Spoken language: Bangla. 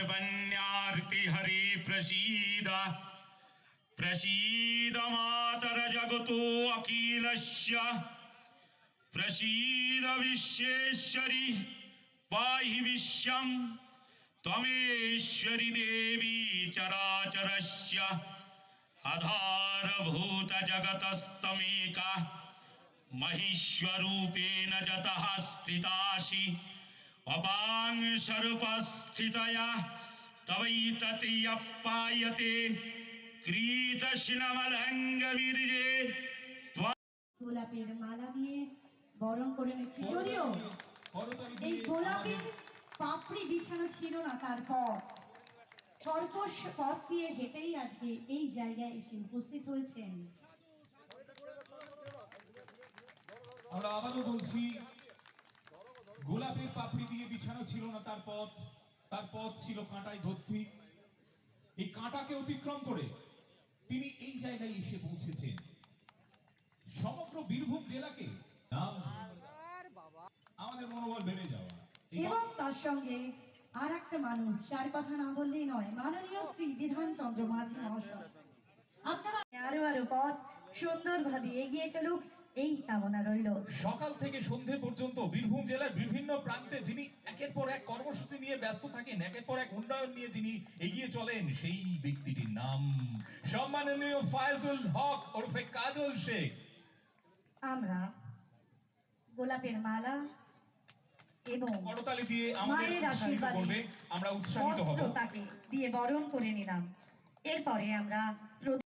निर्वन्यार्ति हरि प्रसीद। प्रसीद मातर जगतो अखिलस्य प्रसीद विश्वेश्वरि पाहि विश्वम् त्वमेश्वरि देवी चराचरस्य। आधारभूतजगतस्तमेका महिष्वरूपेण जतः स्थितासि। অপাং স্বরূপস্থিতয়া তবৈততি অপ্পায়তে কৃত শিলামলঙ্গ বীর্যে গোলাপের মালা দিয়ে বরণ করে নিচ্ছে। যদিও এই গোলাপের পাপড়ি বিছানো ছিল না তারপর। কর্কশ পথ দিয়ে হেঁটেই আজকে এই জায়গায় এসে উপস্থিত হয়েছেন। আমরা আবারও বলছি গোলাপের পাপড়ি দিয়ে বিছানো ছিল না তার পথ। তার পথ ছিল কাঁটায় ভর্তি। এই কাঁটাকে অতিক্রম করে তিনি এই জায়গায় এসে পৌঁছেছেন। সমগ্র বীরভূম জেলাকে নাম আমাদের মনোবল বেড়ে যাওয়া। এবং তার সঙ্গে আর একটা মানুষ যার কথা না বললেই নয় মাননীয় শ্রী বিধানচন্দ্র মাঝি মহাশয়। আপনারা আরও আরও পথ সুন্দর সুন্দরভাবে এগিয়ে চলুক এই কামনা রইল। সকাল থেকে সন্ধে পর্যন্ত বীরভূম জেলার যিনি একের পর এক কর্মসূচি নিয়ে ব্যস্ত থাকেন একের পর এক উন্নয়ন নিয়ে যিনি এগিয়ে চলেন সেই ব্যক্তিটির নাম সম্মাননীয় ফায়জুল হক ওরফে কাজল শেখ। আমরা গোলাপের মালা এবং করতালি দিয়ে আমাদের উৎসাহিত করবে আমরা উৎসাহিত হব। তাকে দিয়ে বরণ করে নিলাম। এরপরে আমরা